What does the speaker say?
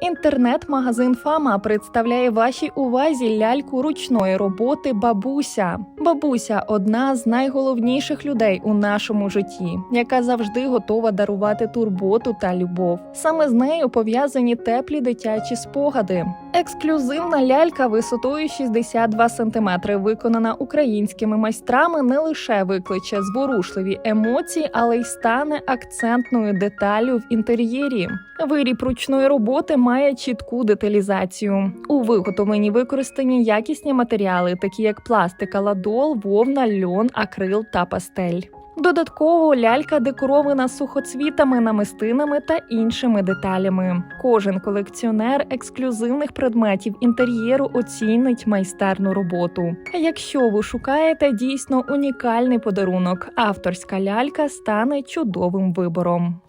Інтернет-магазин Фама представляє вашій увазі ляльку ручної роботи бабуся. Бабуся одна з найголовніших людей у нашому житті, яка завжди готова дарувати турботу та любов. Саме з нею пов'язані теплі дитячі спогади. Ексклюзивна лялька висотою 62 см, виконана українськими майстрами, не лише викличе зворушливі емоції, але й стане акцентною деталлю в інтер'єрі. Виріб ручної роботи має чітку деталізацію. У виготовленні використані якісні матеріали, такі як пластика, ладол, вовна, льон, акрил та пастель. Додатково лялька декорована сухоцвітами, намистинами та іншими деталями. Кожен колекціонер ексклюзивних предметів інтер'єру оцінить майстерну роботу. Якщо ви шукаєте дійсно унікальний подарунок, авторська лялька стане чудовим вибором.